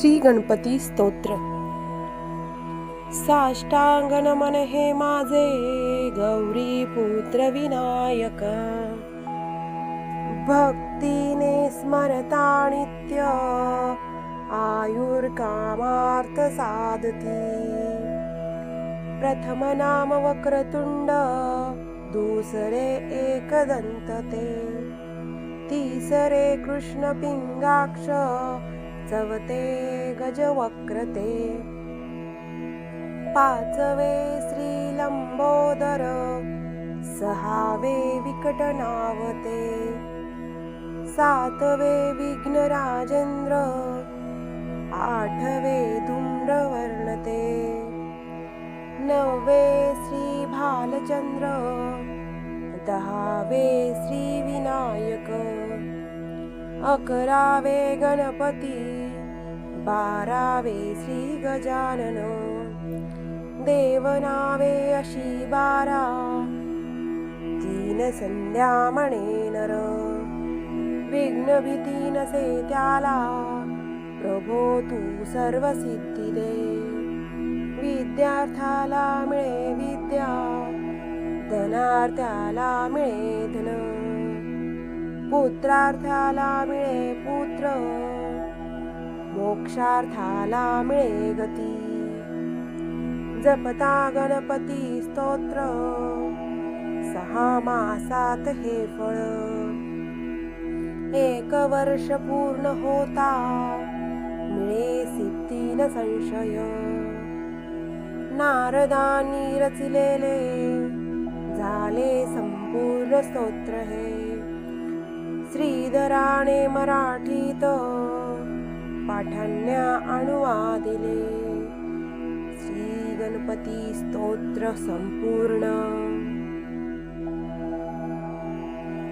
श्री गणपती स्तोत्र. साष्टांग नमन हे माझे गौरी पुत्र विनायक. भक्तीने स्मरता नित्य आयुर्कामार्थ साधती. प्रथम नाम वक्रतुंड दुसरे एकदंतते. तिसरे कृष्ण पिंगाक्ष पाचवते गजवक्रते. पाचवे श्री लंबोदर सहावे विकटनावते सातवे विघ्न राजेंद्र आठवे धूम्रवर्णते नववे श्री भालचंद्र दहावे श्री विनायक. अकरावे गणपती बारावे श्री गजानन. देवनावे अशी बारा तीन संध्या म्हणे नर. विघ्न भीती नसे त्याला प्रभो तू सर्व सिद्धी दे. विद्यार्थाला मिळे विद्या धनार्थ्याला मिळे धन. पुत्रार्थाला मिळे पुत्र मोक्षार्थाला मिळे गती. जपता गणपती स्तोत्र सहा मासात हे फळ. एक वर्ष पूर्ण होता मिळे सिद्धी न संशय. नारदानी रचिलेले झाले संपूर्ण स्तोत्र हे. श्रीधराणे मराठीतः पाठन्या अनुवादिने श्रीगणपतिस्तोत्रसम्पूर्ण